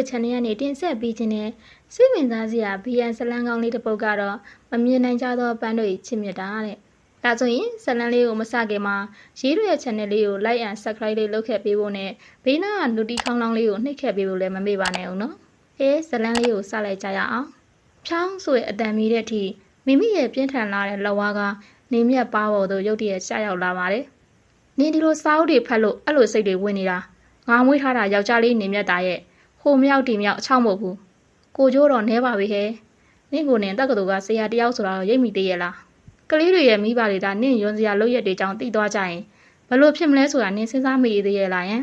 တို့ channel ကနေတင်ဆက်ပေးခြင်းနဲ့စိတ်ဝင်စားစရာ BN ဇလန်းကောင်းလေးတစ်ပုဒ်ကတော့မမြင်နိုင်ကြသောပန်းတို့၏ချစ်မြတ်တာတဲ့။ဒါဆိုရင်ဇလန်းလေးကိုမစခင်မှာရေးတို့ရဲ့ channel လေးကို like and subscribe လေးလုပ်ခဲ့ပေးဖို့နဲ့ဘေးနားက notification ခေါင်းလောင်းလေးကိုနှိပ်ခဲ့ပေးဖို့လည်းမမေ့ပါနဲ့ဦးနော်။ဟေးဇလန်းလေးကိုစလိုက်ကြရအောင်။ဖြောင်းဆိုတဲ့အတန်မီတဲ့အထိမိမိရဲ့ပြင်းထန်လာတဲ့လက်ဝါးကနေမြက်ပါပေါ်သို့ရုတ်တရက်ရှာရောက်လာပါတယ်။နင်းဒီလိုစာအုပ်တွေဖတ်လို့အဲ့လိုစိတ်တွေဝင်နေတာငါမွေးထားတာယောက်ျားလေးနေမြတ်တာရဲ့ ဟိုမြောက်တီမြောက်အချောက်မဟုတ်ဘူးကိုကျိုးတော့နဲပါပြီဟဲ့နင့်ကိုနင်တက္ကသိုလ်ကဆရာတယောက်ဆိုတာတော့ရိပ်မိသေးရဲ့လားကလေးတွေရဲ့မိဘတွေဒါနင့်ယွန်စရာလုပ်ရက်တွေကြောင့်တည်သွားကြရင်ဘလို့ဖြစ်မလဲဆိုတာနင်စဉ်းစားမိသေးရဲ့လားယင်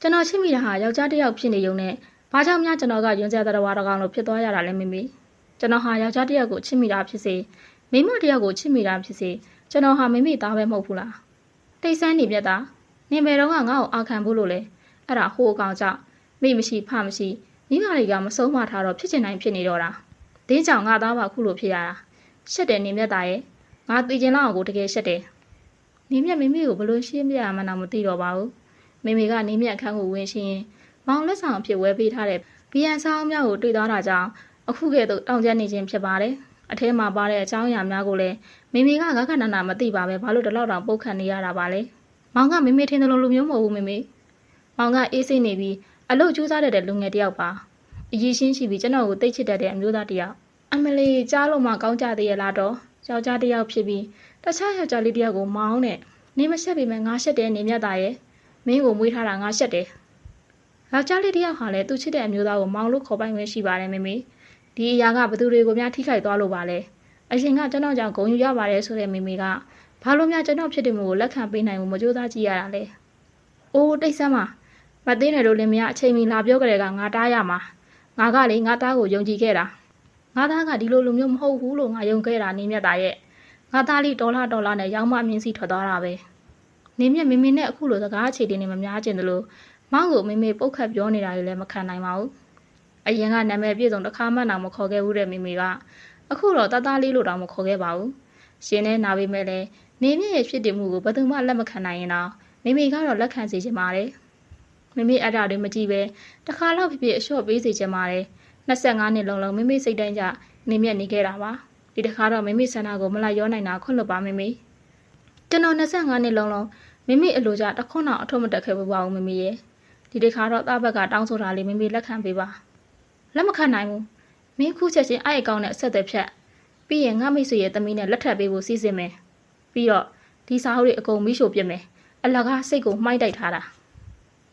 ကျွန်တော်ချစ်မိတာဟာယောက်ျားတယောက်ဖြစ်နေုံနဲ့ဘာကြောင့်များကျွန်တော်ကယွန်စရာတတော်တော်လို့ဖြစ်သွားရတာလဲမိမိကျွန်တော်ဟာယောက်ျားတယောက်ကိုချစ်မိတာဖြစ်စေမိမတယောက်ကိုချစ်မိတာဖြစ်စေကျွန်တော်ဟာမိမိသားပဲမဟုတ်ဘူးလားတိတ်ဆန်းနေပြတ်တာနင်ဘယ်တော့ငါ့ကိုအာခံဖို့လို့လဲအဲ့ဒါဟိုးအကောင်ကြောင့် မိမရှိဖမရှိမိမတွေကမဆုံးမထားတော့ဖြစ်ချင်တိုင်းဖြစ်နေတော့တာဒင်းကြောင့်ငါသားပါခုလိုဖြစ်ရတာရှက်တယ်နေမြတ်သားရဲ့ငါသိကျင်လောက်အောင်ကိုတကယ်ရှက်တယ်နေမြတ်မိမိကိုဘလို့ရှင်းပြရမှန်းတော့မသိတော့ပါဘူးမိမိကနေမြတ်အခန်းကိုဝင်ရှင်းမောင်လက်ဆောင်အဖြစ်ဝဲပေးထားတဲ့ဘီယန်ဆောင်မြောက်ကိုတွေ့သွားတာကြောင့်အခုကဲ့သို့တောင်းကျနေခြင်းဖြစ်ပါတယ်အထဲမှာပါတဲ့အကြောင်းအရာများကိုလည်းမိမိကဂခဏနာမသိပါပဲဘာလို့ဒီလောက်တောင်ပုတ်ခတ်နေရတာပါလဲမောင်ကမိမိထင်တယ်လို့လူမျိုးမဟုတ်ဘူးမိမိမောင်ကအေးစိတ်နေပြီး အလုတ်ကျူးစားတတ်တဲ့လူငယ်တယောက်ပါအရေးရှင်းရှိပြီးကျွန်တော်ကိုတိတ်ချစ်တတ်တဲ့အမျိုးသားတယောက်အမလီကြားလို့မှကောင်းကြသေးရလားတော့ယောက်ျားတယောက်ဖြစ်ပြီးတခြားယောက်ျားလေးတယောက်ကိုမောင်းနဲ့နေမရှက်ပေမဲ့ငါရှက်တယ်နေမြတ်တာရဲ့မင်းကိုမွေးထားတာငါရှက်တယ်ယောက်ျားလေးတယောက်ဟာလည်းသူ့ချစ်တဲ့အမျိုးသားကိုမောင်းလို့ခေါ်ပိုင်ခွင့်ရှိပါတယ်မေမေဒီအရာကဘသူတွေကိုများထိခိုက်သွားလို့ပါလဲအရှင်ကကျွန်တော်ကြောင့်ဂုံယူရပါတယ်ဆိုတဲ့မေမေကဘာလို့များကျွန်တော်ဖြစ်တယ်မို့လက်ခံပေးနိုင်မှုမကြိုးစားကြည့်ရတာလဲအိုးတိတ်ဆန်းပါ မသိနေလို့လင်မယားအချိန်မီလာပြောကြတဲ့ကငါတားရမှာငါကလေငါသားကိုယုံကြည်ခဲ့တာငါသားကဒီလိုလူမျိုးမဟုတ်ဘူးလို့ငါယုံခဲ့တာနေမြတ်တာရဲ့ငါသားလေးဒေါ်လာဒေါ်လာနဲ့ရောင်းမမြင့်စီထွက်သွားတာပဲနေမြတ်မင်းမင်းနဲ့အခုလိုစကားအခြေတင်နေမများကျင်တယ်လို့မောင်ကိုမေမေပုတ်ခတ်ပြောနေတာတွေလည်းမခံနိုင်ပါဘူးအရင်ကနာမည်ပြည့်စုံတစ်ခါမှတော့မခေါ်ခဲ့ဘူးတဲ့မေမေကအခုတော့တသားလေးလို့တောင်မခေါ်ခဲ့ပါဘူးရှင်နဲ့နာပေမဲ့လည်းနေမြင့်ရဲ့ဖြစ်တည်မှုကိုဘယ်သူမှလက်မခံနိုင်ရင်တော့မေမေကတော့လက်ခံစီချင်ပါတယ် မိမိအဲ့ဒါတွေမကြည့်ပဲတခါတော့ဖြစ်ဖြစ်အလျှော့ပေးစီချင်ပါတယ်25နှစ်လုံးလုံးမိမိစိတ်တိုင်းကြနေမြတ်နေခဲ့တာပါဒီတခါတော့မိမိဆန္ဒကိုမလိုက်ရောနိုင်တာခွင့်လွတ်ပါမိမိကျွန်တော်25နှစ်လုံးလုံးမိမိအလိုကြတခွန်းတော့အထုံးမတက်ခဲ့ဘူးပါဦးမိမိရဲ့ဒီတခါတော့သားဘက်ကတောင်းဆိုတာလေးမိမိလက်ခံပေးပါလက်မခံနိုင်ဘူးမင်းခုချက်ချင်းအဲ့အကောင့်နဲ့အဆက်အသွယ်ဖြတ်ပြီးရင်ငါမိတ်ဆွေရဲ့သမီးနဲ့လက်ထပ်ပေးဖို့စီစဉ်မယ်ပြီးတော့ဒီစာအုပ်တွေအကုန်မိရှို့ပြစ်မယ်အလကားစိတ်ကိုမှိုက်တိုက်ထားတာ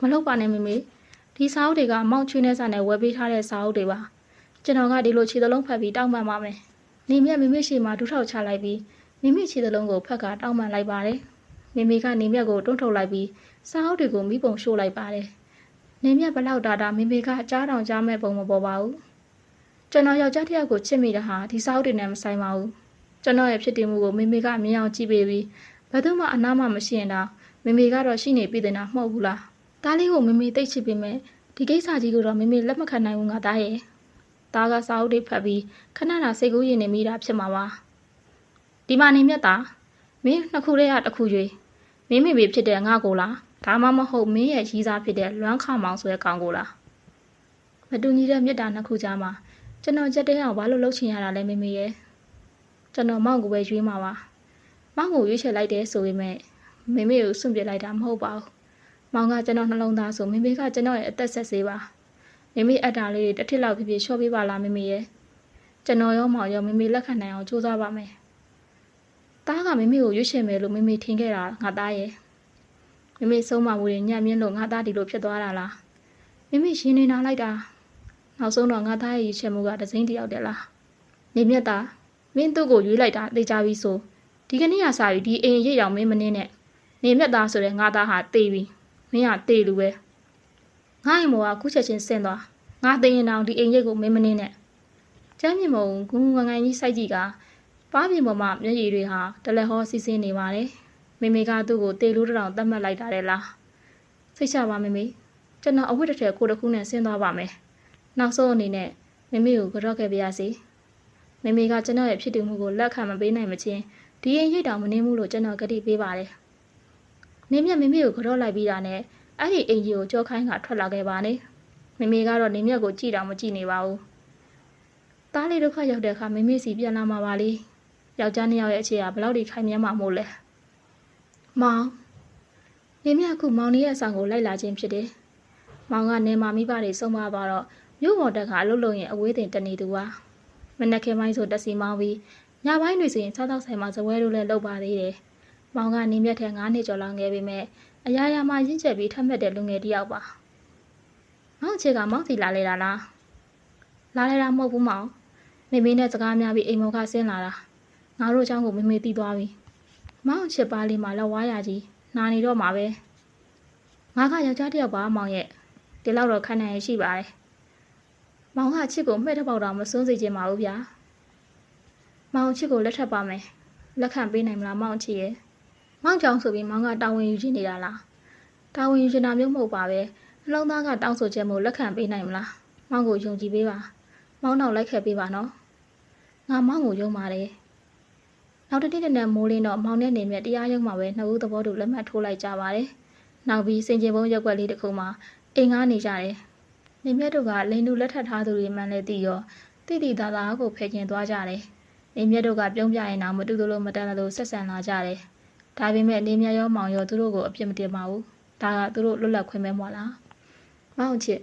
မလုပ်ပါနဲ့မမေဒီစာအုပ်တွေကမောက်ချွေးနေစာနဲ့ဝယ်ပေးထားတဲ့စာအုပ်တွေပါကျွန်တော်ကဒီလိုခြေသလုံးဖတ်ပြီးတောင်းပန်ပါမယ်နေမြတ်မိမိရှိမှဒူးထောက်ချလိုက်ပြီးမိမိခြေသလုံးကိုဖတ်ကတောင်းပန်လိုက်ပါတယ်မိမိကနေမြတ်ကိုတွန်းထုတ်လိုက်ပြီးစာအုပ်တွေကိုမိပုံရှို့လိုက်ပါတယ်နေမြတ်ဘလောက်တာတာမိမိကကြားတောင်ကြားမဲ့ပုံမပေါ်ပါဘူးကျွန်တော်ယောက်ျားတစ်ယောက်ကိုချစ်မိတာဟာဒီစာအုပ်တွေနဲ့မဆိုင်ပါဘူးကျွန်တော်ရဲ့ဖြစ်တည်မှုကိုမိမိကမြင်အောင်ကြည့်ပေးပြီးဘယ်သူမှအနားမှမရှိရင်တော့မိမိကတော့ရှိနေပြည်တယ်နော်မဟုတ်ဘူးလား တားလေးကိုမိမိတိတ်ချစ်ပေးမယ်ဒီကိစ္စကြီးကိုတော့မိမိလက်မခံနိုင်ဘူးငါသားရဲ့တားကစာအုပ်တွေဖတ်ပြီးခဏတာစိတ်ကူးရင်နေမိတာဖြစ်မှာပါဒီမှာနေမြတ်တာမင်းနှစ်ခုတည်းကတစ်ခုရွေးမင်းမိမိဖြစ်တဲ့ငါကိုလားဒါမှမဟုတ်မင်းရဲ့ရီးစားဖြစ်တဲ့လွမ်းခမောင်ဆိုတဲ့ကောင်ကိုလားမတူညီတဲ့မြတ်တာနှစ်ခုကြားမှာကျွန်တော်ကြက်တဲ့အောင်ဘာလို့လှုပ်ချင်ရတာလဲမိမိရဲ့ကျွန်တော်မောင်ကိုပဲရွေးမှာပါမောင်ကိုရွေးချယ်လိုက်တယ်ဆိုပေမဲ့မိမိကိုစွန့်ပစ်လိုက်တာမဟုတ်ပါဘူး မောင်ကကျွန်တော်နှလုံးသားဆိုမိမိကကျွန်တော်ရဲ့အသက်ဆက်စေးပါမိမိအတ္တလေးတွေတစ်ထစ်လောက်ဖြစ်ဖြစ်လျှော့ပေးပါလားမိမိရဲ့ကျွန်တော်ရောမောင်ရောမိမိလက်ခံနိုင်အောင်ကြိုးစားပါမယ်တားကမိမိကိုရွေးချယ်မယ်လို့မိမိထင်ခဲ့တာငါသားရဲ့မိမိဆုံးမမှုတွေညံ့မြင့်လို့ငါသားဒီလိုဖြစ်သွားတာလားမိမိရှင်းနေတာလိုက်တာနောက်ဆုံးတော့ငါသားရဲ့ရည်ချက်မှုကဒစိမ့်တယောက်တည်းလားနေမြတ်တာမင်းသူ့ကိုရွေးလိုက်တာသိကြပြီဆိုဒီကနေ့ကစားပြီးဒီအိမ်ရိတ်ရောင်မင်းမနှင်းနဲ့နေမြတ်သားဆိုတဲ့ငါသားဟာတေးပြီ မင်းကတေးလူပဲငါ့အိမ်မောကခုချက်ချင်းဆင်းသွားငါသိရင်တောင်ဒီအိမ်ရိတ်ကိုမင်းမနှင်းနဲ့ကျမ်းမြေမုံဂူငငိုင်းကြီးစိုက်ကြည့်ကပါးပြင်ပေါ်မှာမျက်ရည်တွေဟာတလက်ဟောစီးဆင်းနေပါတယ်မေမေကသူ့ကိုတေလူတောင်တတ်မှတ်လိုက်တာလေလားစိတ်ချပါမေမေကျွန်တော်အဝတ်တစ်ထည်ကိုတစ်ခုနဲ့ဆင်းသွားပါမယ်နောက်ဆုံးအနေနဲ့မေမေကိုကြော့ခဲ့ပါရစေမေမေကကျွန်တော်ရဲ့ဖြစ်တည်မှုကိုလက်ခံမပေးနိုင်မချင်းဒီရင်ရိတ်တောင်မနေမှုလို့ကျွန်တော်ကတိပေးပါတယ် နေမြတ်မေမေကိုကြော့လိုက်ပြီးတာနဲ့အဲ့ဒီအင်ကြီးကိုကြောခိုင်းကထွက်လာခဲ့ပါနဲ့မေမေကတော့နေမြက်ကိုကြည်တောင်မကြည့်နေပါဘူးသားလေးဒုက္ခရောက်တဲ့အခါမေမေစီပြန်လာမှာပါလေယောက်ျားနှစ်ယောက်ရဲ့အခြေကဘယ်လောက်ထိခိုင်မြဲမှာမို့လဲမောင်နေမြက်အခုမောင်လေးရဲ့အဆောင်ကိုလိုက်လာခြင်းဖြစ်တယ်မောင်ကနေမာမိဘတွေဆုံးမသွားတော့မြို့ပေါ်တက်ကအလုပ်လုပ်ရင်အဝေးတင်တက်နေသူပါမနက်ခင်းပိုင်းဆိုတက်စီမောင်းပြီးညပိုင်းတွေဆိုရင်စားတော့ဆိုင်မှာဇပွဲတို့လည်းလုပ်ပါသေးတယ် မောင်ကနင်းမြက်ထဲ9နှစ်ကျော်လောက်ငယ်ပေမဲ့အရာရာမှာရင့်ကျက်ပြီးထက်မှတ်တဲ့လူငယ်တစ်ယောက်ပါမောင်ချေကမောင်စီလာလေတာလားလာလေတာမဟုတ်ဘူးမောင်မိမိနဲ့စကားများပြီးအိမ်မောင်ကဆင်းလာတာငါတို့အကြောင်းကိုမိမိသိသွားပြီမောင်ချစ်ပါလေးမှာလက်ဝါးရကြီးနာနေတော့မှာပဲငါကယောက်ျားတစ်ယောက်ပါမောင်ရဲ့ဒီလောက်တော့ခံနိုင်ရရှိပါတယ်မောင်ကချစ်ကိုမှဲ့တစ်ပေါက်တော့မစွန်းစေချင်ပါဘူးဗျာမောင်ချစ်ကိုလက်ထပ်ပါမယ်လက်ခံပေးနိုင်မလားမောင်ချစ်ရဲ့ မောင်ကြောင်ဆိုပြီးမောင်ကတာဝန်ယူချင်နေတာလားတာဝန်ယူချင်တာမျိုးမဟုတ်ပါပဲအလုံးသားကတောင်းဆိုချက်မို့လက်ခံပေးနိုင်မလားမောင်ကိုယုံကြည်ပေးပါမောင်နောက်လိုက်ခဲ့ပေးပါနော်ငါမောင်ကိုယုံပါတယ်နောက်တစ်နေ့တည်းနဲ့မိုးလင်းတော့မောင်နဲ့နေမြတရားရုံးမှာပဲနှစ်ဦးသဘောတူလက်မှတ်ထိုးလိုက်ကြပါတယ်နောက်ပြီးစင်ကြင်ဘုံရက်ွက်လေးတစ်ခုမှာအိမ်ငားနေကြတယ်နေမြတို့ကလိန်တူလက်ထပ်ထားသူတွေမှန်လဲသိရောတိတိသားသားကိုဖယ်ကျင်သွားကြတယ်နေမြတို့ကပြုံးပြရင်တော့မတူတူလို့မတန်လို့ဆက်ဆံလာကြတယ် ဒါပေမဲ့နေမြရောမောင်ရောသူတို့ကိုအပြစ်မတင်ပါဘူးဒါကသူတို့လွတ်လပ်ခွင့်ပဲမဟုတ်လားမောင်ချစ်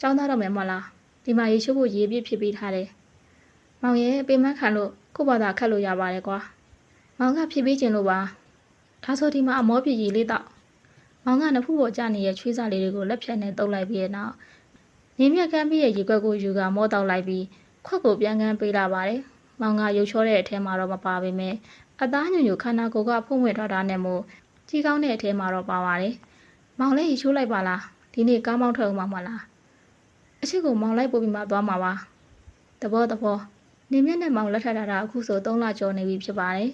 ចောင်းသားတော့မယ်မဟုတ်လားဒီမှာရေချိုးဖို့ရေပြည့်ဖြစ်ပေးထားတယ်မောင်ရဲ့ပေမခံလို့ကို့ဘာသာခတ်လို့ရပါတယ်ကွာမောင်ကဖြည့်ပေးခြင်းလို့ပါဒါဆိုဒီမှာအမောပြည့်ကြီးလေးတော့မောင်ကနဖူးပေါ်ကျနေတဲ့ချွေးစားလေးတွေကိုလက်ဖြတ်နဲ့တုပ်လိုက်ပြီးတဲ့နောက်နေမြက်ကမ်းပြီးရဲ့ရေခွက်ကိုယူကမောတောက်လိုက်ပြီးခွက်ကိုပြန်ကန်းပေးလာပါတယ်မောင်ကရုပ်ချောတဲ့အထဲမှာတော့မပါပေမဲ့ အသားညွညွခန္ဓာကိုယ်ကဖုံးဝဲထားတာနဲ့မို့ကြီးကောင်းတဲ့အထဲမှာတော့ပါပါတယ်မောင်လည်းရေချိုးလိုက်ပါလားဒီနေ့ကားမောင်းထွက်အောင်မှာမလားအချစ်ကိုမောင်လိုက်ပို့ပြီးမှသွားမှာပါတဘောတဘောနေမြက်နဲ့မောင်လက်ထပ်ထားတာအခုဆို3လကျော်နေပြီဖြစ်ပါတယ်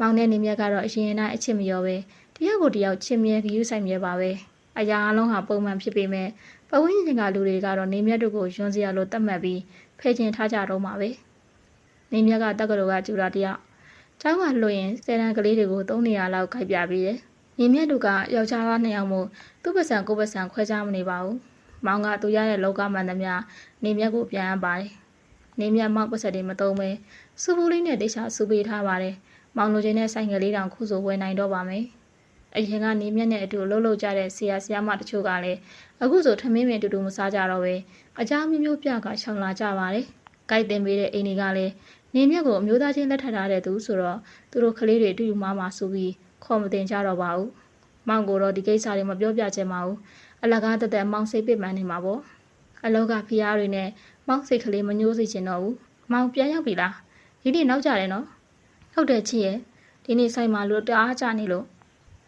မောင်နဲ့နေမြက်ကတော့အရင်ကအအချစ်မရောပဲတယောက်ကိုတယောက်ချစ်မြဲဂရုစိုက်မြဲပါပဲအရာအလုံးဟာပုံမှန်ဖြစ်ပေမဲ့ပဝင်းချင်းကလူတွေကတော့နေမြက်တို့ကိုယွန်းစရာလိုတတ်မှတ်ပြီးဖယ်ကျင်ထားကြတော့မှာပဲနေမြက်ကတက္ကသိုလ်ကကျူတာတယောက် ကျောင်းကလွှင့်ရင်ဆယ်တန်းကလေးတွေကို3နေရာလောက်ခိုက်ပြပေးတယ်နေမြက်တို့ကယောက်ျားသားနှစ်ယောက်မို့သူ့ပစံကိုပစံခွဲခြားမနေပါဘူးမောင်ကသူရတဲ့လောကမှန်သမျှနေမြက်ကိုပြန်အပ်ပါတယ်နေမြက်မောက်ပစက်တွေမသုံးပဲစူပူလေးနဲ့တိတ်ချစူပေးထားပါတယ်မောင်လိုချင်တဲ့ဆိုင်ငယ်လေးတောင်ခုဆိုဝယ်နိုင်တော့ပါမယ်အရင်ကနေမြက်နဲ့အတူလှုပ်လှုပ်ကြတဲ့ဆရာဆရာမတချို့ကလည်းအခုဆိုထမင်းမင်တူတူမစားကြတော့ပဲအကြမျိုးမျိုးပြကရှောင်လာကြပါတယ်။ကြိုက်တင်ပေးတဲ့အိမ်တွေကလည်း နေမြက်ကိုအမျိုးသားချင်းလက်ထပ်ထားတဲ့သူဆိုတော့သူတို့ကလေးတွေအတူတူမှမှဆိုပြီးခေါ်မတင်ကြတော့ပါဘူး။မောင်ကိုတော့ဒီကိစ္စတွေမပြောပြချင်ပါဘူး။အလကားတက်တက်မောင်စိတ်ပစ်မှန်းနေမှာပေါ့။အလောကဖီးယားတွေနဲ့မောင်စိတ်ကလေးမညှိုးစေချင်တော့ဘူး။မောင်ပြန်ရောက်ပြီလား။ဒီနေ့နောက်ကြတယ်နော်။ဟုတ်တယ်ချစ်ရဲ့ဒီနေ့ဆိုင်မှာလူတအားကြနေလို့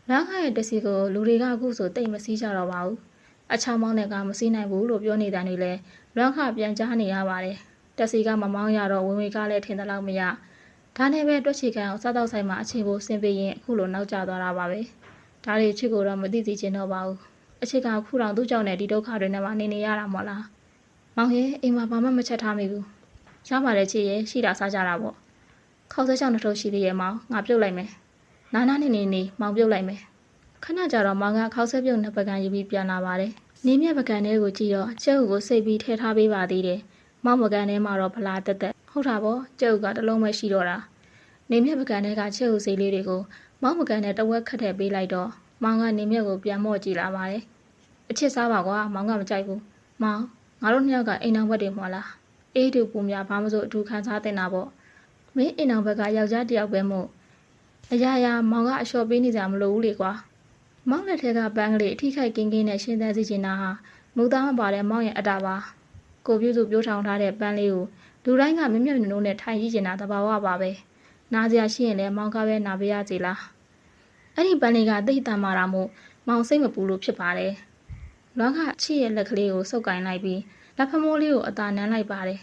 လမ်းခရဲ့တစီကိုလူတွေကအခုဆိုတိတ်မစည်းကြတော့ပါဘူး။အချောင်းမောင်းတဲ့ကမစည်းနိုင်ဘူးလို့ပြောနေတဲ့တွေလည်းလမ်းခပြန်ကြားနေရပါတယ်။ တစီကမမောင်းရတော့ဝင်ဝင်ကားလည်းထင်တယ်လို့မရ။ဒါနဲ့ပဲတွက်ချီကန်အောင်စားတော့ဆိုင်မှာအချိန်ကိုဆင်းပေးရင်အခုလိုနောက်ကျသွားတာပါပဲ။ဒါတွေချစ်ကိုတော့မသိသိချင်တော့ပါဘူး။အချစ်ကခုတောင်သူ့ကြောင့်နဲ့ဒီဒုက္ခတွေနဲ့မှနေနေရတာမဟုတ်လား။မောင်ရဲ့အိမ်မှာဘာမှမချက်ထားမိဘူး။ရပါတယ်ချစ်ရဲ့ရှိတာစားကြတာပေါ့။ခေါက်ဆွဲချောင်းတစ်ထုပ်ရှိသေးရဲ့မောင်ငါပြုတ်လိုက်မယ်။နာနာနေနေနေမောင်ပြုတ်လိုက်မယ်။ခဏကြာတော့မောင်ကခေါက်ဆွဲပြုတ်နှစ်ပကံယူပြီးပြန်လာပါတယ်။နေမြက်ပကံလေးကိုကြည့်တော့ကျုပ်ကိုစိတ်ပြီးထဲထားပေးပါသေးတယ်။ မောင်ပကံထဲမှာတော့ဖလားတက်တက်ဟုတ်တာပေါ့ကျုပ်ကတလုံးပဲရှိတော့တာ။နေမြက်ပကံထဲကကျုပ်စိတ်လေးတွေကိုမောင်ပကံနဲ့တဝက်ခတ်ထည့်ပေးလိုက်တော့မောင်ကနေမြက်ကိုပြန်မော့ကြည့်လာပါတယ်။အချစ်စားပါကွာမောင်ကမကြိုက်ဘူး။မောင်ငါတို့နှစ်ယောက်ကအိမ်အောင်ဘက်တွေမဟုတ်လား။အေးတူပူများဘာမှမဆိုအထူးခံစားတင်တာပေါ့။မင်းအိမ်အောင်ဘက်ကယောက်ျားတစ်ယောက်ပဲမို့အရာရာမောင်ကအလျှော်ပေးနေကြမလို့ဘူးလေကွာမောင်လက်ထက်ကပန်းကလေးအထိခိုက်ကင်းကင်းနဲ့ရှင်းသန်းစီချင်တာဟာမူသားမပါတဲ့မောင်ရဲ့အတာပါ ကိုပြုစုပြိုးထောင်ထားတဲ့ပန်းလေးကိုလူတိုင်းကမြမျက်မြနိုးနဲ့ထိုင်ကြည့်ချင်တာသဘာဝပါပဲနားစရာရှိရင်လည်းမောင်ကပဲနာပေးရစီလားအဲ့ဒီပန်းလေးကသိတန်မာတာမို့မောင်စိတ်မပူလို့ဖြစ်ပါတယ်လွမ်းကချစ်ရဲ့လက်ကလေးကိုစုပ်ကင်လိုက်ပြီးလက်ဖမိုးလေးကိုအသာနမ်းလိုက်ပါတယ်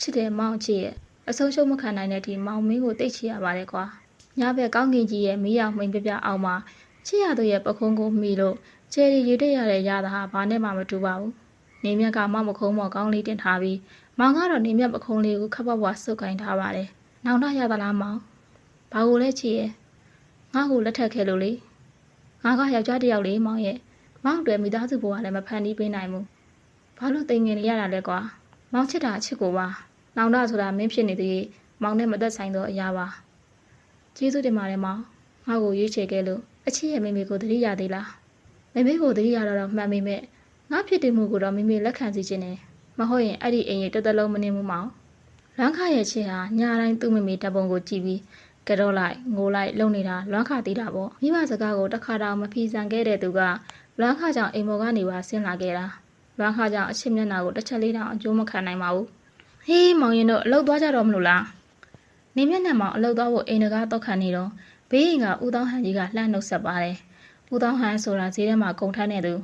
ချစ်တယ်မောင်ချစ်ရဲ့အဆုံးရှုံးမခံနိုင်တဲ့ဒီမောင်မင်းကိုတိတ်ချရပါတယ်ကွာညဘက်ကောင်းကင်ကြီးရဲ့မီးရောင်မှိန်ပြပြအောင်မှာချစ်ရသူရဲ့ပခုံးကိုမှီလို့ချယ်ရီယူတက်ရတဲ့ရတာဟာဘာနဲ့မှမတူပါဘူး နေမြက်ကမောက်မခုံးမော်ကောင်းလေးတင်ထားပြီးမောင်ကတော့နေမြက်ပခုံးလေးကိုခပ်ပွားပွားစုပ်ကင်ထားပါတယ်နောင်တရသလားမောင်ဘာကိုလဲချစ်ရဲ့ငါ့ကိုလက်ထပ်ခဲ့လို့လေငါကယောက်ျားတစ်ယောက်လေးမောင်ရဲ့မောင်တွေမိသားစုဘဝလည်းမဖန်တီးပေးနိုင်ဘူးဘာလို့တိမ်ငင်နေရတာလဲကွာမောင်ချစ်တာအချစ်ကိုပါနောင်တဆိုတာမင်းဖြစ်နေသေးမောင်နဲ့မသက်ဆိုင်သောအရာပါကျေးဇူးတင်ပါတယ်မောင်ငါ့ကိုရွေးချယ်ခဲ့လို့အချစ်ရဲ့မိမိကိုသတိရသေးလားမိမိကိုသတိရတော့တော့မှန်မိမဲ့ ငါဖြစ်တည်မှုကိုတော့မိမိလက်ခံစီခြင်းနဲ့မဟုတ်ရင်အဲ့ဒီအိမ်ရဲ့တသက်လုံးမနေမှုမောင်လွမ်းခရဲ့ချစ်ဟာညာတိုင်းသူ့မိမိတပ်ပုံကိုကြည့်ပြီးကတော့လိုက်ငိုလိုက်လုံနေတာလွမ်းခသေးတာပေါ့မိဘစကားကိုတစ်ခါတောင်မဖီဆန်ခဲ့တဲ့သူကလွမ်းခကြောင့်အိမ်မော်ကနေပါဆင်းလာခဲ့တာလွမ်းခကြောင့်အချစ်မျက်နှာကိုတစ်ချက်လေးတောင်အကျိုးမခံနိုင်ပါဘူးဟေးမောင်ရင်တို့အလုပ်သွားကြတော့မလို့လားနေမျက်နှာမှာအလုပ်သွားဖို့အိမ်တကားတောက်ခံနေတော့ဘေးရင်ကဦးတောင်းဟန်ကြီးကလှမ်းနှုတ်ဆက်ပါတယ်ဦးတောင်းဟန်ဆိုတာဈေးထဲမှာကုန်ထမ်းနေသူ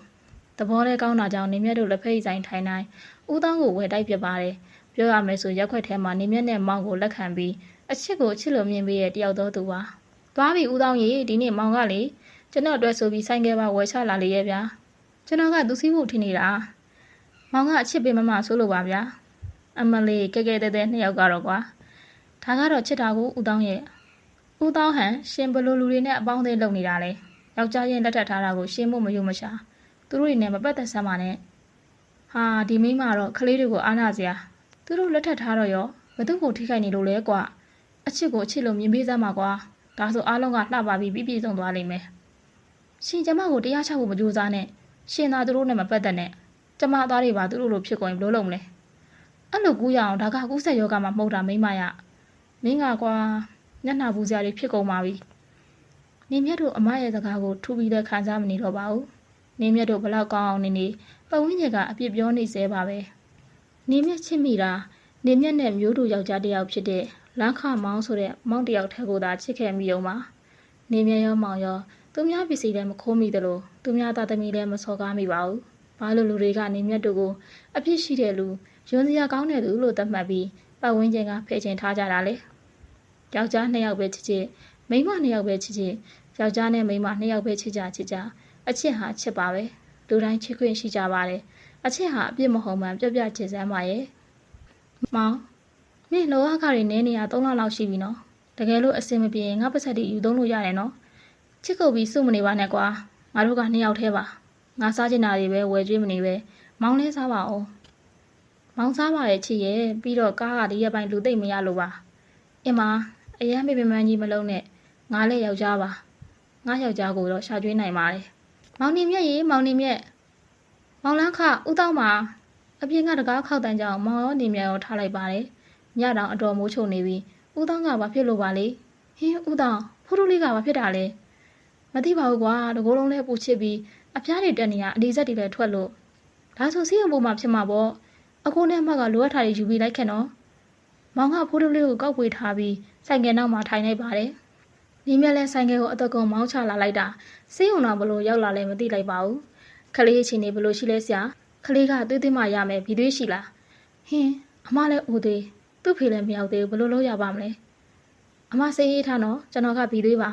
သဘောလဲကောင်းတာကြောင့်နေမြတ်တို့လက်ဖက်ဆိုင်ထိုင်တိုင်းဦးတောင်းကိုဝယ်တိုက်ပြပါတယ်ပြောရမယ်ဆိုရက်ခွက်ထဲမှာနေမြတ်နဲ့မောင်ကိုလက်ခံပြီးအချစ်ကိုအချစ်လိုမြင်ပြီးရဲ့တယောက်သောသူပါသွားပြီဦးတောင်းရေဒီနေ့မောင်ကလေကျွန်တော်အတွက်ဆိုပြီးဆိုင်ကဲပါဝယ်ချလာလေရဲ့ဗျာကျွန်တော်ကသူစီးဖို့ထင်နေတာမောင်ကအချစ်ပေးမမဆိုလို့ပါဗျာအမလေးကဲကဲတဲတဲနှစ်ယောက်ကတော့ကွာဒါကတော့ချစ်တာကိုဦးတောင်းရဲ့ဦးတောင်းဟန်ရှင်ဘလိုလူတွေနဲ့အပေါင်းအသင်းလုပ်နေတာလေယောက်ျားရင်လက်ထပ်ထားတာကိုရှင်းဖို့မယုံမရှာ သူတို့တွေနဲ့မပတ်သက်ဆမ်းပါနဲ့ဟာဒီမိမတော့ကလေးတွေကိုအားနာစရာသူတို့လက်ထပ်ထားတော့ရောဘသူ့ကိုထိခိုက်နေလို့လဲကွာအချစ်ကိုအချစ်လို့မြင်ပေးစမ်းပါကွာဒါဆိုအားလုံးကလှပါပြီးပြည့်ပြည့်စုံသွားလိမ့်မယ်ရှင်ကျမကိုတရားချဖို့မကြိုးစားနဲ့ရှင်သာသူတို့နဲ့မပတ်သက်နဲ့ကျမသားတွေပါသူတို့လိုဖြစ်ကုန်ရင်ဘလို့လုံးမလဲအဲ့လိုကူးရအောင်ဒါကကူးဆက်ယောဂမှာမှုတ်တာမိမရမင်းကကွာညနာဘူးစရာတွေဖြစ်ကုန်ပါပြီနေမြတ်တို့အမရဲ့စကားကိုထူပြီးလည်းခံစားမနေတော့ပါဘူး နေမြတ်တို့ဘလောက်ကောင်းအောင်နေနေပတ်ဝန်းကျင်ကအပြစ်ပြောနေသေးပါပဲနေမြတ်ချစ်မိတာနေမြတ်နဲ့မျိုးတို့ယောက်ျားတစ်ယောက်ဖြစ်တဲ့လမ်းခမောင်းဆိုတဲ့မောင်တစ်ယောက်ထက်ကိုသာချစ်ခဲ့မိအောင်ပါနေမြတ်ရောမောင်ရောသူများပစ္စည်းလည်းမခိုးမိသလိုသူများသားသမီးလည်းမစော်ကားမိပါဘူးဘာလို့လူတွေကနေမြတ်တို့ကိုအပြစ်ရှိတဲ့လူယွန်းစရာကောင်းတဲ့လူလို့သတ်မှတ်ပြီးပတ်ဝန်းကျင်ကဖယ်ချင်ထားကြတာလေယောက်ျားနှစ်ယောက်ပဲချစ်ချစ်မိန်းမနှစ်ယောက်ပဲချစ်ချစ်ယောက်ျားနဲ့မိန်းမနှစ်ယောက်ပဲချစ်ကြချစ်ကြ အချစ်ဟာချစ်ပါပဲလူတိုင်းချစ်ခွင့်ရှိကြပါတယ်အချစ်ဟာအပြစ်မဟုတ်မှန်ပြပြချစ်စမ်းပါရဲ့မောင်မင်းလောကတွေနဲနေရ3လလောက်ရှိပြီနော်တကယ်လို့အစင်မပြေငါပတ်ဆက်တီယူသုံးလို့ရတယ်နော်ချစ်ကုတ်ပြီးစုမနေပါနဲ့ကွာငါတို့ကနှစ်ယောက်တည်းပါငါစားချင်တာတွေပဲဝယ်ကျွေးမနေပဲမောင်လဲစားပါအောင်မောင်စားပါရဲ့ချစ်ရဲ့ပြီးတော့ကားကဒီရက်ပိုင်းလူသိမ့်မရလို့ပါအင်းမအရန်ပေပေမှန်ကြီးမလုံးနဲ့ငါလည်းယောက်ျားပါငါယောက်ျားကိုတော့ရှာကျွေးနိုင်ပါတယ် မောင်နေမြက်ရေမောင်နေမြက်မောင်လန်းခဦးတောင်းမှာအပြင်ကတကားခောက်တန်းကြောင်မောင်ရောနေမြက်ရောထားလိုက်ပါတယ်ညတောင်အတော်မိုးချုံနေပြီဦးတောင်းကဘာဖြစ်လို့ပါလဲဟင်းဦးတောင်းဖိုးတိုးလေးကဘာဖြစ်တာလဲမသိပါဘူးကွာတကိုယ်လုံးလဲပူချစ်ပြီးအဖျားတွေတက်နေရအဒီဇက်တွေလည်းထွက်လို့ဒါဆိုစီးရုံပေါ်မှာဖြစ်မှာပေါ့အကိုနဲ့အမကလိုအပ်တာတွေယူပြီးလိုက်ခဲ့နော်မောင်ကဖိုးတိုးလေးကိုကောက်ပွေထားပြီးဆိုင်ကယ်နောက်မှာထိုင်လိုက်ပါတယ် နေမြက်လဲဆိုင်ကယ်ကိုအသက်ကုန်မောင်းချလာလိုက်တာစေးုံတော်ဘလို့ရောက်လာလဲမသိလိုက်ပါဘူးခလေးအချင်းနေဘလို့ရှိလဲဆရာခလေးကသွေးသွေးမှရမယ်ဘီသွေးရှိလားဟင်းအမလည်းဦးသေးသူ့ဖေလည်းမရောက်သေးဘူးဘလို့လို့ရပါမလဲအမစေးရေးထားတော့ကျွန်တော်ကဘီသွေးပါ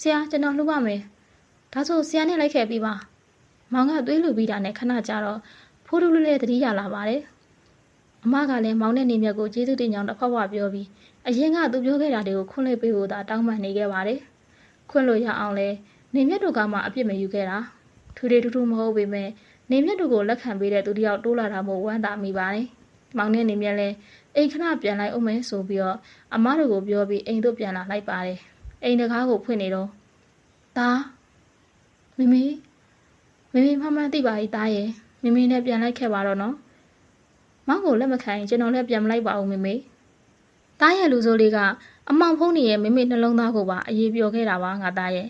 ဆရာကျွန်တော်လှုပ်ပါမယ်ဒါဆိုဆရာနဲ့လိုက်ခဲ့ပြီးပါမောင်ကသွေးလူပြီးတာနဲ့ခဏကြာတော့ဖိုးတူလူလေးတတိရလာပါတယ် အမကလည်းမောင်နဲ့နေမြတ်ကိုကျေးဇူးတင်ကြောင်းတစ်ဖက်ဖက်ပြောပြီးအရင်ကသူပြောခဲ့တာတွေကိုခွင့်လွှတ်ပေးဖို့သာတောင်းပန်နေခဲ့ပါတယ်ခွင့်လို့ရအောင်လဲနေမြတ်တို့ကမှအပြစ်မယူခဲ့တာထူထူထူထူမဟုတ်ပေမဲ့နေမြတ်တို့ကိုလက်ခံပေးတဲ့သူတယောက်တိုးလာတာမို့ဝမ်းသာမိပါတယ်မောင်နဲ့နေမြတ်လည်းအိမ်ခဏပြန်လိုက်အောင်မယ်ဆိုပြီးတော့အမတို့ကိုပြောပြီးအိမ်တို့ပြန်လာလိုက်ပါတယ်အိမ်တကားကိုဖွင့်နေတော့ဒါမမေမမေမမသိပါ E သားရဲ့မမေနဲ့ပြန်လိုက်ခဲ့ပါတော့နော် မောင်ကိုလက်မခံရင်ကျွန်တော်လည်းပြန်မလိုက်ပါဘူးမမေသားရဲ့လူစိုးလေးကအမောင်ဖုံးနေရဲ့မမေနှလုံးသားကိုပါအေးပြောခဲ့တာပါငါသားရဲ့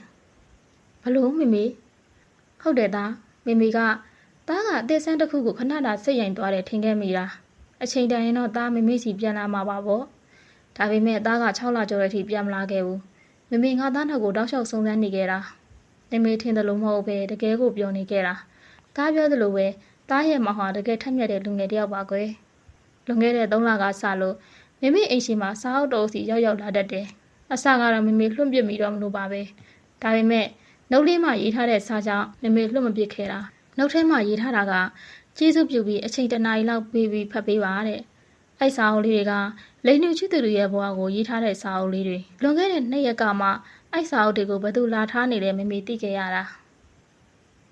ဘလို့မမေဟုတ်တယ်သားမမေကသားကအသက်ဆန်းတစ်ခုကိုခဏတာစိတ်ရင်သွားတယ်ထင်ခဲ့မိတာအချိန်တန်ရင်တော့သားမမေစီပြန်လာမှာပါပေါ့ဒါပေမဲ့သားက6လကျော်တဲ့အထိပြန်မလာခဲ့ဘူးမမေငါသားနောက်ကိုတောက်လျှောက်စုံစမ်းနေခဲ့တာနေမေထင်တယ်လို့မဟုတ်ပဲတကယ်ကိုပြောနေခဲ့တာသားပြောသလိုပဲ သားရဲ့မဟာတကယ်ထက်မြက်တဲ့လူငယ်တယောက်ပါကွယ်လွန်ခဲ့တဲ့3လကစလို့မိမိအိမ်ရှိမှာစားအုပ်တော်စီရောက်ရောက်လာတတ်တယ်အစကတော့မိမိလွှင့်ပစ်မိတော့မလို့ပါပဲဒါပေမဲ့နှုတ်လေးမှရေးထားတဲ့စာကြောင့်မိမိလွှင့်မပစ်ခဲ့တာနှုတ်ထဲမှာရေးထားတာကကျေးဇူးပြုပြီးအချိန်တနားရီလောက်ပေးပြီးဖတ်ပေးပါတဲ့အဲ့စာအုပ်လေးတွေကလိန်နူချစ်သူတွေရဲ့ဘဝကိုရေးထားတဲ့စာအုပ်လေးတွေလွန်ခဲ့တဲ့နှစ်ရက်ကမှအဲ့စာအုပ်တွေကိုဘယ်သူလာထားနေလဲမိမိသိခဲ့ရတာ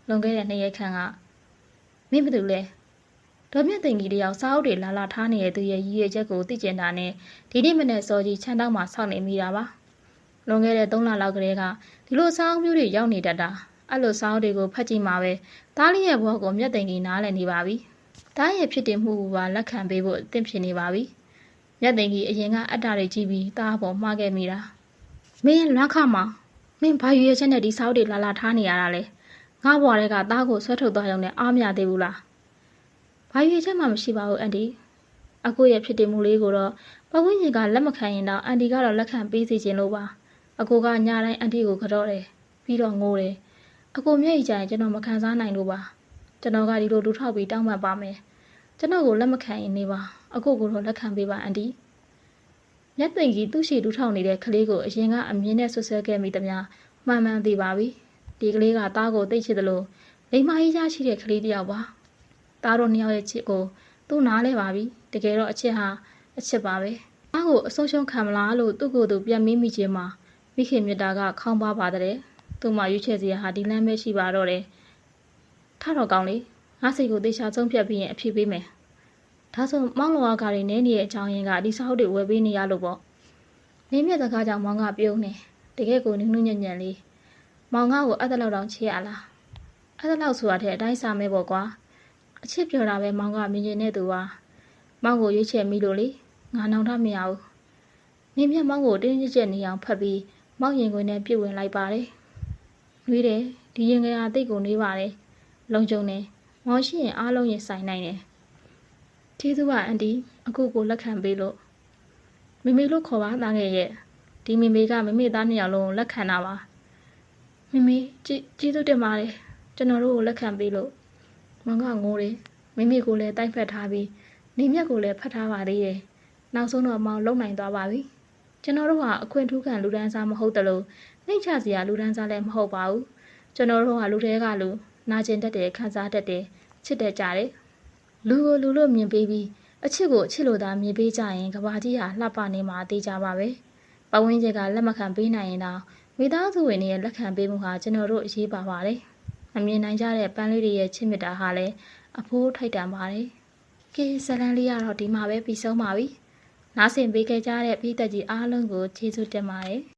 လွန်ခဲ့တဲ့နှစ်ရက်ခန့်က မင်းဘယ်သူလဲဒေါ်မြတ်သိန်ကြီးတယောက်စားအုပ်တွေလာလာထားနေတဲ့သူရဲ့ရည်ရွယ်ချက်ကိုသိကျင်တာနဲ့ဒီနေ့မနေ့စောကြီးချမ်းတောင်းမှစောင့်နေမိတာပါလွန်ခဲ့တဲ့3လလောက်ကတည်းကဒီလိုစားအုပ်မျိုးတွေရောက်နေတတ်တာအဲ့လိုစားအုပ်တွေကိုဖတ်ကြည့်မှာပဲသားလေးရဲ့ဘဝကိုမြတ်သိန်ကြီးနားလည်နေပါပြီသားရဲ့ဖြစ်တည်မှုကိုပါလက်ခံပေးဖို့အသင့်ဖြစ်နေပါပြီမြတ်သိန်ကြီးအရင်ကအတ္တတွေကြည့်ပြီးသားအပေါ်မှားခဲ့မိတာမင်းလွမ်းခမှာမင်းဘာရည်ရွယ်ချက်နဲ့ဒီစားအုပ်တွေလာလာထားနေရတာလဲ ငါဘွားတွေကသားကိုဆွဲထုတ်သွားရုံနဲ့အားမရသေးဘူးလားဘာရွေချက်မှမရှိပါဘူးအန်တီအကိုရဲ့ဖြစ်တည်မှုလေးကိုတော့ပဝင်းကြီးကလက်မခံရင်တော့အန်တီကတော့လက်ခံပေးစီခြင်းလို့ပါအကိုကညတိုင်းအန်တီကိုကြော့တယ်ပြီးတော့ငိုတယ်အကိုမျက်ရည်ကြရင်ကျွန်တော်မခံစားနိုင်လို့ပါကျွန်တော်ကဒီလိုလူထောက်ပြီးတောင်းပန်ပါမယ်ကျွန်တော်ကိုလက်မခံရင်နေပါအကိုကိုတော့လက်ခံပေးပါအန်တီမျက်သိင်ကြီးသူ့ရှိလူထောက်နေတဲ့ကလေးကိုအရင်ကအမြင်နဲ့ဆွဆွဲခဲ့မိသမျှမှန်မှန်သိပါပြီ ဒီကလေးကသားကိုသိချစ်တယ်လို့လိမ္မာကြီးရရှိတဲ့ကလေးတစ်ယောက်ပါသားတို့နှစ်ယောက်ရဲ့ချစ်ကိုသူ့နားလဲပါပြီတကယ်တော့အချစ်ဟာအချစ်ပါပဲသားကိုအဆုံးရှုံးခံမလားလို့သူ့ကိုယ်သူပြန်မေးမိခြင်းမှာမိခင်မြတ်တာကခေါင်းပါပါတဲ့သူ့မှာရွေးချယ်စရာဟာဒီလမ်းပဲရှိပါတော့တယ်ထတော့ကောင်းလေငါစိတ်ကိုသေချာဆုံးဖြတ်ပြီးရင်အဖြေပေးမယ်ဒါဆိုမောင်လောကတွေနေနေတဲ့အကြောင်းရင်းကဒီစာအုပ်တွေဝယ်ပေးနေရလို့ပေါ့နေမြတ်တကားကြောင့်မောင်ကပြုံးနေတကယ်ကိုနုနုညံ့ညံ့လေး မောင်ကကိုအဲ့ဒါလောက်တောင်ချေရလားအဲ့ဒါလောက်ဆိုတာတဲ့အတိုင်းစားမဲပေါ့ကွာအချစ်ပြောတာပဲမောင်ကမြင်ကျင်တဲ့သူပါမောင်ကိုရွေးချယ်မိလို့လေငါနောင်တမရဘူးနေမြတ်မောင်ကိုတင်းကျပ်ကျပ်နေအောင်ဖတ်ပြီးမောင်ရင်ခွင်နဲ့ပြုတ်ဝင်လိုက်ပါတယ်နှွေးတယ်ဒီရင်ကရာတိတ်ကိုနှွေးပါတယ်လုံကြုံနေမောင်ရှိရင်အားလုံးရင်ဆိုင်နိုင်တယ်ကျေးဇူးပါအန်တီအခုကိုလက်ခံပေးလို့မမေလို့ခေါ်ပါသားငယ်ရဲ့ဒီမမေကမမေသားနှစ်ယောက်လုံးကိုလက်ခံတာပါ မမေကျေးကျေးဇူးတင်ပါတယ်ကျွန်တော်တို့ကိုလက်ခံပေးလို့မောင်ကငိုတယ်မိမိကိုလည်းတိုက်ဖက်ထားပြီးနေမြက်ကိုလည်းဖတ်ထားပါသေးတယ်နောက်ဆုံးတော့မောင်လုံနိုင်သွားပါပြီကျွန်တော်တို့ဟာအခွင့်ထူးခံလူဒန်းစားမဟုတ်တယ်လို့နှိမ့်ချစရာလူဒန်းစားလည်းမဟုတ်ပါဘူးကျွန်တော်တို့ဟာလူတွေကလူနာကျင်တတ်တယ်ခံစားတတ်တယ်ချစ်တယ်ကြတယ်လူကိုလူလို့မြင်ပေးပြီးအချစ်ကိုအချစ်လို့သာမြင်ပေးကြရင်ကဘာကြီးဟာလှပနေမှာသိကြပါပဲပဝင်းကျကလက်မခံပေးနိုင်ရင်တော့ မိသားစုဝင်တွေရဲ့လက်ခံပေးမှုဟာကျွန်တော်တို့အရေးပါပါတယ်မမြင်နိုင်ကြတဲ့ပန်းလေးတွေရဲ့ချစ်မြတ်တာဟာလည်းအဖိုးထိုက်တန်ပါတယ်။ကဲဇလန်လေးကတော့ဒီမှာပဲပြီးဆုံးပါပြီ။နားဆင်ပေးခဲ့ကြတဲ့ပြည်သက်ကြီးအားလုံးကိုကျေးဇူးတင်ပါတယ်။